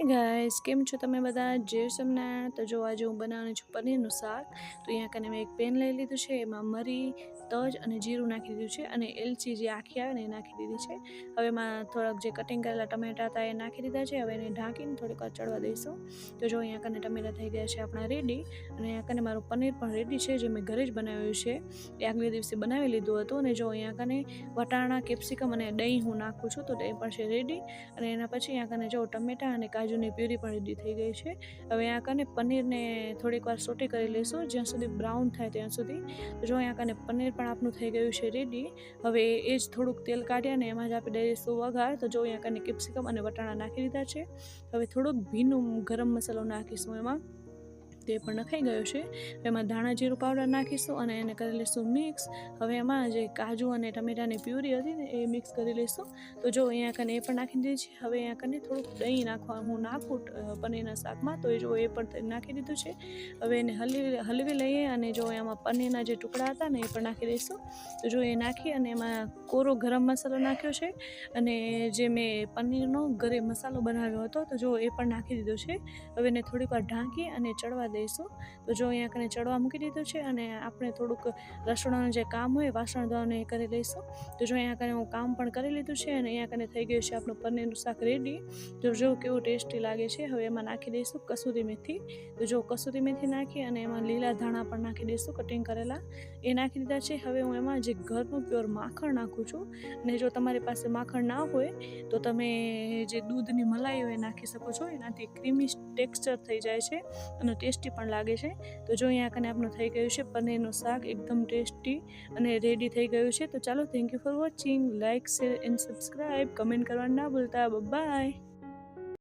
Hi guys કેમ છો તમે બધા? જય તો જો આજે હું બનાવવાની છું પનીરનું શાક. તો અહીંયા કને મેં એક પેન લઈ લીધું છે, એમાં મરી, તજ અને જીરું નાખી દીધું છે અને એલચી જે આખી આવે ને એ નાખી દીધી છે. હવે એમાં થોડાક જે કટિંગ કરેલા ટમેટા હતા એ નાખી દીધા છે. હવે એને ઢાંકીને થોડીક વાર ચડવા દઈશું. તો જો અહીંયા કને ટમેટા થઈ ગયા છે આપણા રેડી અને અહીંયા કને મારું પનીર પણ રેડી છે જે મેં ઘરે જ બનાવ્યું છે. એ આગલે દિવસે બનાવી લીધું હતું અને જો અહીંયા કને વટાણા, કેપ્સિકમ અને દહીં હું નાખું છું તો એ પણ છે રેડી અને એના પછી અહીંયા કને જો ટમેટા અને કાજુની પ્યુરી પણ રેડી થઈ ગઈ છે. હવે અહીંયા કને પનીરને થોડીક વાર સોટી કરી લઈશું જ્યાં સુધી બ્રાઉન થાય ત્યાં સુધી. જો અહીંયા કને પનીર પણ આપણું થઈ ગયું છે રેડી હવે એ જ થોડુંક તેલ કાઢ્યા ને એમાં જ આપણે દઈશું વઘાર. તો જો અહીંયા કને કેપ્સિકમ અને વટાણા નાખી દીધા છે. હવે થોડુંક ભીનું ગરમ મસાલો નાખીશું એમાં. તે પણ નખાઈ ગયો છે. એમાં ધાણા જીરું પાવડર નાખીશું અને એને કરી લઈશું મિક્સ હવે એમાં જે કાજુ અને ટમેટાની પ્યુરી હતી ને એ મિક્સ કરી લઈશું. તો જો અહીંયા કને એ પણ નાખી દીધી છે. હવે અહીંયા કને થોડુંક દહીં નાખવા, હું નાખું પનીરના શાકમાં. તો એ જો એ પણ નાખી દીધું છે. હવે એને હલવી હલવી લઈએ અને જો એમાં પનીરના જે ટુકડા હતા ને એ પણ નાખી દઈશું. તો જો એ નાખી અને એમાં કોરો ગરમ મસાલો નાખ્યો છે. અને જે મેં પનીરનો ઘરે મસાલો બનાવ્યો હતો, તો જો એ પણ નાખી દીધો છે. હવે એને થોડીક વાર ઢાંકી અને ચડવા દઈશું. તો જો અહીંયા કને ચડવા મૂકી દીધું છે અને આપણે થોડુંક રસોડાનું જે કામ હોય, વાસણ ધોવાનું એ કરી લઈશું. તો જો અહીંયા કને હું કામ પણ કરી લીધું છે અને અહીંયા કને થઈ ગયું છે આપણું પનીરનું શાક રેડી તો જો કેવું ટેસ્ટી લાગે છે, હવે એમાં નાખી દઈશું કસૂરી મેથી. તો જો કસૂરી મેથી નાખી અને એમાં લીલા ધાણા પણ નાખી દઈશું કટિંગ કરેલા. એ નાખી દીધા છે. હવે હું એમાં જે ઘરનું પ્યોર માખણ નાખું છું અને જો તમારી પાસે માખણ ના હોય, તો તમે જે દૂધની મલાઈ હોય એ નાખી શકો છો. એનાથી ક્રીમી ટેક્સચર થઈ જાય છે અને ટેસ્ટી પણ લાગે છે. તો જો અહીંયા કને આપણું થઈ ગયું છે પનીરનું શાક, એકદમ ટેસ્ટી અને રેડી થઈ ગયું છે. તો ચાલો thank you for watching like share and subscribe comment કરવા ના ભૂલતા. બાય